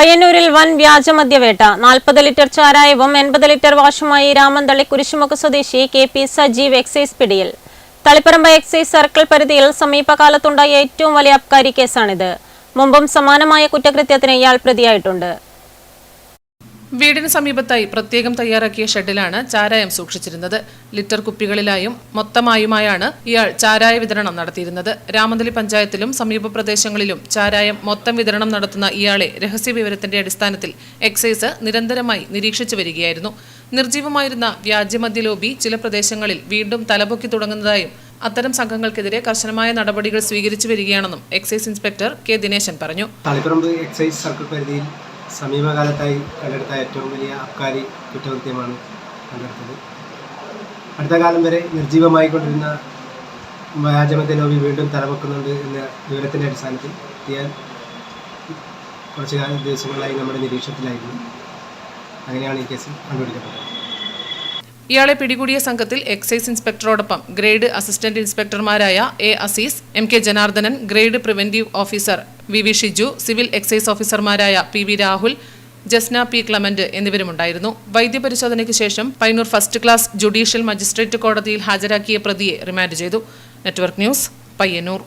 പയ്യന്നൂരിൽ വൻ വ്യാജമദ്യവേട്ട നാൽപ്പത് ലിറ്റർ ചാരായവും എൺപത് ലിറ്റർ വാഷുമായി രാമന്തളി കുരിശുമുഖ സ്വദേശി കെ പി സജീവ് എക്സൈസ് പിടിയിൽ. തളിപ്പറമ്പ് എക്സൈസ് സർക്കിൾ പരിധിയിൽ സമീപകാലത്തുണ്ടായ ഏറ്റവും വലിയ അബ്കാരി കേസാണിത്. മുമ്പും സമാനമായ കുറ്റകൃത്യത്തിന് ഇയാൾ പ്രതിയായിട്ടുണ്ട്. വീടിന് സമീപത്തായി പ്രത്യേകം തയ്യാറാക്കിയ ഷെഡിലാണ് ചാരായം സൂക്ഷിച്ചിരുന്നത്. ലിറ്റർ കുപ്പികളിലായും മൊത്തമായുമായാണ് ഇയാൾ ചാരായ വിതരണം നടത്തിയിരുന്നത്. രാമന്തലി പഞ്ചായത്തിലും സമീപ പ്രദേശങ്ങളിലും ചാരായം മൊത്തം വിതരണം നടത്തുന്ന ഇയാളെ രഹസ്യ വിവരത്തിന്റെ അടിസ്ഥാനത്തിൽ എക്സൈസ് നിരന്തരമായി നിരീക്ഷിച്ചു വരികയായിരുന്നു. നിർജീവമായിരുന്ന വ്യാജ്യമദ്യ ലോബി ചില പ്രദേശങ്ങളിൽ വീണ്ടും തലപൊക്കി തുടങ്ങുന്നതായും അത്തരം സംഘങ്ങൾക്കെതിരെ കർശനമായ നടപടികൾ സ്വീകരിച്ചു വരികയാണെന്നും എക്സൈസ് ഇൻസ്പെക്ടർ കെ. ദിനേശൻ പറഞ്ഞു. തളിപ്പറമ്പ് എക്സൈസ് സർക്കിൾ പരിധിയിൽ സമീപകാലത്തായി കണ്ടെടുത്ത ഏറ്റവും വലിയ അബ്കാരി കുറ്റകൃത്യമാണ് കണ്ടെടുത്തത്. അടുത്ത കാലം വരെ നിർജീവമായിക്കൊണ്ടിരുന്ന വ്യാജമദ്യ ലോബി വീണ്ടും തലവെക്കുന്നുണ്ട് എന്ന വിവരത്തിന്റെ അടിസ്ഥാനത്തിൽ ഞാൻ കുറച്ച് കാല ദിവസങ്ങളായി നമ്മുടെ നിരീക്ഷണത്തിലായിരുന്നു. അങ്ങനെയാണ് ഈ കേസ് കണ്ടുപിടിക്കപ്പെട്ടത്. ഇയാളെ പിടികൂടിയ സംഘത്തിൽ എക്സൈസ് ഇൻസ്പെക്ടറോടൊപ്പം grade assistant ഇൻസ്പെക്ടർമാരായ A Azeez M K Janardhanan grade preventive officer V V Shiju civil excise ഓഫീസർമാരായ P V Rahul Jasna P Clement എന്നിവരുമുണ്ടായിരുന്നു. വൈദ്യപരിശോധനയ്ക്ക് ശേഷം Painur first class judicial magistrate കോടതിയിൽ ഹാജരാക്കിയ പ്രതിയെ റിമാൻഡ് ചെയ്തു. Network news Payyannur.